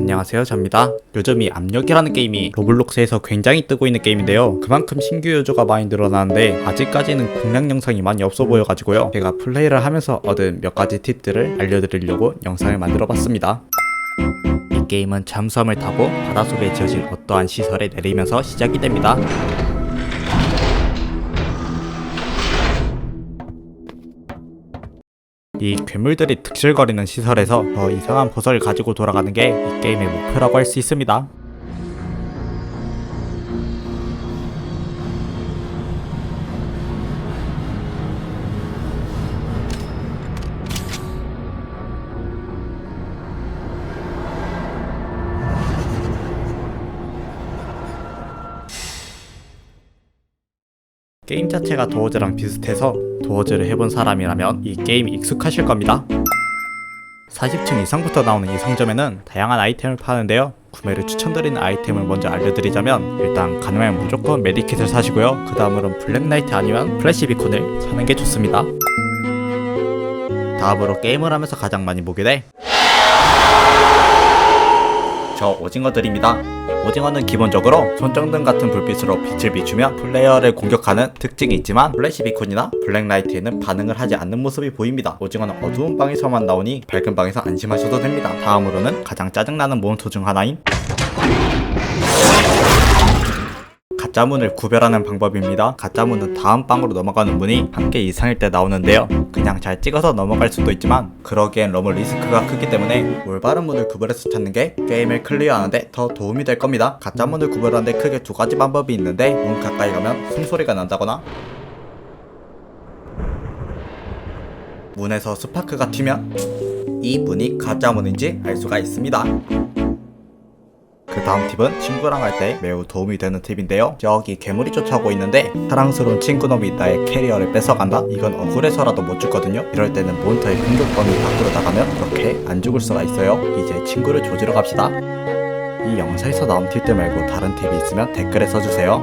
안녕하세요 접니다. 요즘 이 압력이라는 게임이 로블록스에서 굉장히 뜨고 있는 게임인데요. 그만큼 신규 유저가 많이 늘어나는데 아직까지는 공략 영상이 많이 없어 보여가지고요. 제가 플레이를 하면서 얻은 몇 가지 팁들을 알려드리려고 영상을 만들어 봤습니다. 이 게임은 잠수함을 타고 바닷속에 지어진 어떠한 시설에 내리면서 시작이 됩니다 이 괴물들이 득실거리는 시설에서 더 이상한 버섯을 가지고 돌아가는 게 이 게임의 목표라고 할 수 있습니다. 게임 자체가 도어즈랑 비슷해서 도어즈를 해본 사람이라면 이 게임이 익숙하실 겁니다. 40층 이상부터 나오는 이 상점에는 다양한 아이템을 파는데요. 구매를 추천드리는 아이템을 먼저 알려드리자면 일단 가능하면 무조건 메디킷을 사시고요. 그 다음으로는 블랙나이트 아니면 플래시 비콘을 사는 게 좋습니다. 다음으로 게임을 하면서 가장 많이 보게 돼. 저 오징어들입니다. 오징어는 기본적으로 손정등 같은 불빛으로 빛을 비추며 플레이어를 공격하는 특징이 있지만 플래시 비콘이나 블랙라이트에는 반응을 하지 않는 모습이 보입니다. 오징어는 어두운 방에서만 나오니 밝은 방에서 안심하셔도 됩니다. 다음으로는 가장 짜증나는 몬스터 중 하나인 가짜문을 구별하는 방법입니다. 가짜문은 다음 방으로 넘어가는 문이 한개 이상일 때 나오는데요. 그냥 잘 찍어서 넘어갈 수도 있지만 그러기엔 너무 리스크가 크기 때문에 올바른 문을 구별해서 찾는 게 게임을 클리어하는데 더 도움이 될 겁니다. 가짜문을 구별하는데 크게 두 가지 방법이 있는데 문 가까이 가면 숨소리가 난다거나 문에서 스파크가 튀면 이 문이 가짜 문인지 알 수가 있습니다. 그 다음 팁은 친구랑 할 때 매우 도움이 되는 팁인데요. 저기 괴물이 쫓아오고 있는데 사랑스러운 친구놈이 나의 캐리어를 뺏어간다? 이건 억울해서라도 못 죽거든요. 이럴 때는 몬터의 공격 범위 밖으로 나가면 이렇게 안 죽을 수가 있어요. 이제 친구를 조지러 갑시다. 이 영상에서 나온 팁들 말고 다른 팁이 있으면 댓글에 써주세요.